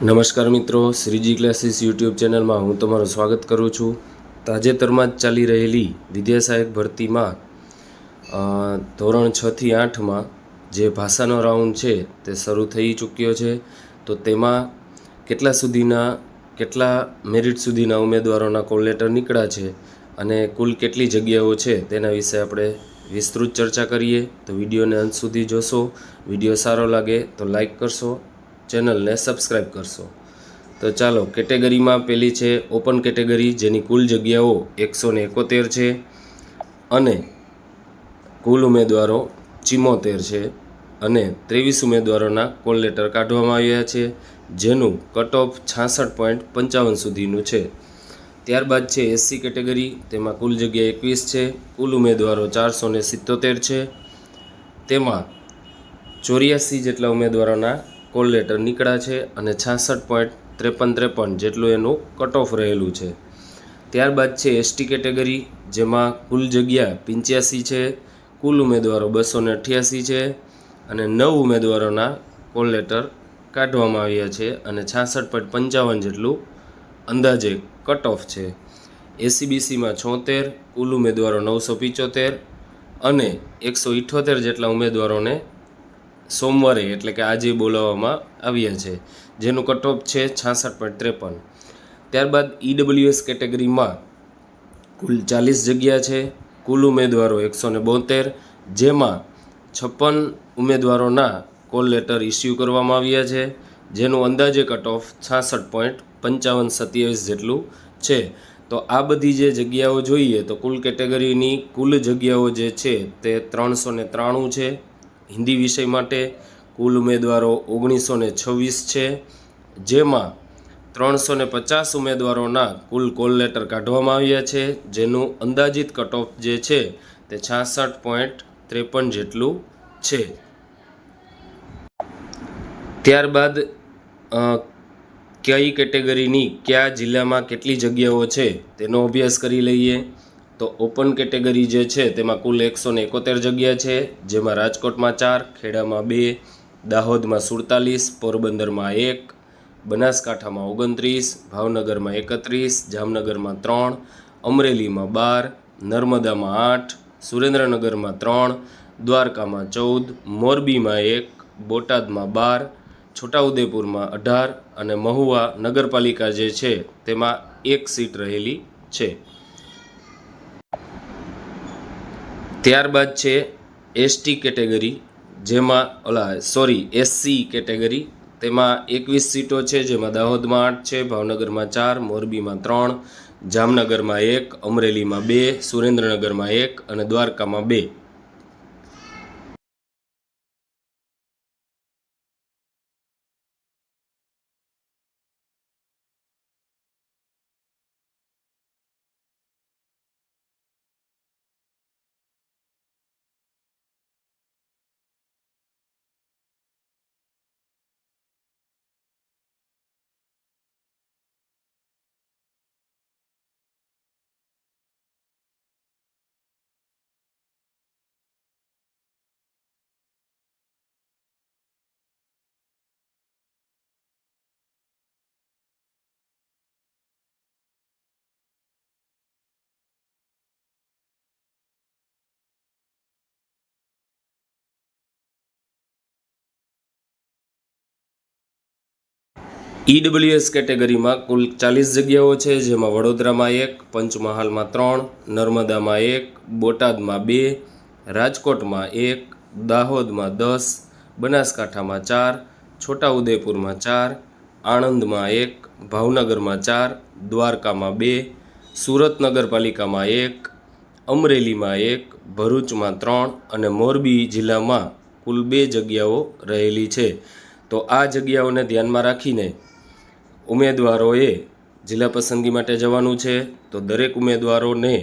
નમસ્કાર મિત્રો, Shriji classes YouTube ચેનલમાં હું તમારું સ્વાગત કરું છું. તાજેતરમાં જ ચાલી રહેલી વિદ્યા સહાયક ભરતીમાં ધોરણ છથી આઠમાં જે ભાષાનો રાઉન્ડ છે તે શરૂ થઈ ચૂક્યો છે. તો તેમાં કેટલા સુધીના, કેટલા મેરિટ સુધીના ઉમેદવારોના કોલ લેટર નીકળ્યા છે અને કુલ કેટલી જગ્યાઓ છે તેના વિશે આપણે વિસ્તૃત ચર્ચા કરીએ. તો વિડીયોને અંત સુધી જોશો. વીડિયો સારો લાગે તો લાઈક કરશો ચેનલને સબસ્ક્રાઈબ કરશો. તો ચાલો, કેટેગરીમાં પેલી છે ઓપન કેટેગરી, જેની કુલ જગ્યાઓ એકસો ને એકોતેર છે અને કુલ ઉમેદવારો ચિમ્મોતેર છે અને ત્રેવીસ ઉમેદવારોના કોલ લેટર કાઢવામાં આવ્યા છે, જેનું કટ ઓફ છાસઠ પોઈન્ટ પંચાવન સુધીનું છે. ત્યારબાદ છે એસસી કેટેગરી, તેમાં કુલ જગ્યા એકવીસ છે, કુલ ઉમેદવારો ચારસો સિત્તોતેર છે. તેમાં ચોર્યાસી જેટલા ઉમેદવારોના કોલ લેટર નીકળ્યા છે અને છાસઠ પોઈન્ટ ત્રેપન ત્રેપન જેટલું એનું કટ ઓફ રહેલું છે. ત્યારબાદ છે એસટી કેટેગરી જેમાં કુલ જગ્યા પંચ્યાસી છે, કુલ ઉમેદવારો બસો ને અઠ્યાસી છે અને નવ ઉમેદવારોના કોલ લેટર કાઢવામાં આવ્યા છે અને છાસઠ પોઈન્ટ પંચાવન જેટલું અંદાજે કટ ઓફ છે. એસીબીસીમાં છોતેર, કુલ ઉમેદવારો નવસો પિચોતેર અને એકસો ઇઠ્ઠોતેર જેટલા ઉમેદવારોને સોમવારે એટલે કે આજે બોલાવવામાં આવ્યા છે, જેનું કટ ઓફ છે છાસઠ પોઈન્ટ ત્રેપન. ત્યારબાદ ઈડબ્લ્યુએસ કેટેગરીમાં કુલ ચાલીસ જગ્યા છે, કુલ ઉમેદવારો એકસો ને બોતેર, જેમાં છપ્પન ઉમેદવારોના કોલ લેટર ઇસ્યુ કરવામાં આવ્યા છે, જેનું અંદાજે કટ ઓફ છાસઠ પોઈન્ટ પંચાવન સત્યાવીસ જેટલું છે. તો આ બધી જે જગ્યાઓ જોઈએ તો કુલ કેટેગરીની કુલ જગ્યાઓ જે છે તે ત્રણસો ને ત્રાણું છે. હિન્દી વિષય માટે કુલ ઉમેદવારો ઓગણીસો ને છવ્વીસ છે, જેમાં ત્રણસો ને પચાસ ઉમેદવારોના કુલ કોલ લેટર કાઢવામાં આવ્યા છે, જેનું અંદાજિત કટ ઓફ જે છે તે છાસઠ પોઈન્ટ ત્રેપન જેટલું છે. ત્યારબાદ કઈ કેટેગરીની કયા જિલ્લામાં કેટલી જગ્યાઓ છે તેનો અભ્યાસ કરી લઈએ. તો ઓપન કેટેગરી જે છે, તેમાં કુલ એકસો ને એકોતેર જગ્યા છે, જેમાં રાજકોટમાં ચાર, ખેડામાં બે, દાહોદમાં સુડતાલીસ, પોરબંદરમાં એક, બનાસકાંઠામાં ઓગણત્રીસ, ભાવનગરમાં એકત્રીસ, જામનગરમાં ત્રણ, અમરેલીમાં બાર, નર્મદામાં આઠ, સુરેન્દ્રનગરમાં ત્રણ, દ્વારકામાં ચૌદ, મોરબીમાં એક, બોટાદમાં બાર, છોટાઉદેપુરમાં અઢાર અને મહુવા નગરપાલિકા જે છે, તેમાં એક સીટ રહેલી છે. ત્યારબાદ છે એસટી કેટેગરી, જેમાં, ઓલા સોરી એસસી કેટેગરી, તેમાં એકવીસ સીટો છે, જેમાં દાહોદમાં આઠ છે, ભાવનગરમાં ચાર, મોરબીમાં ત્રણ, જામનગરમાં એક, અમરેલીમાં બે, સુરેન્દ્રનગરમાં એક અને દ્વારકામાં બે. ઈડબ્લ્યુએસ કેટેગરીમાં કુલ ચાલીસ જગ્યાઓ છે, જેમાં વડોદરામાં એક, પંચમહાલમાં ત્રણ, નર્મદામાં એક, બોટાદમાં બે, રાજકોટમાં એક, દાહોદમાં દસ, બનાસકાંઠામાં ચાર, છોટાઉદેપુરમાં ચાર, આણંદમાં એક, ભાવનગરમાં ચાર, દ્વારકામાં બે, સુરત નગરપાલિકામાં એક, અમરેલીમાં એક, ભરૂચમાં ત્રણ અને મોરબી જિલ્લામાં કુલ બે જગ્યાઓ રહેલી છે. તો આ જગ્યાઓને ધ્યાનમાં રાખીને ઉમેદવારોએ જિલ્લા પસંદગી માટે જવાનું છે તો દરેક ઉમેદવારોને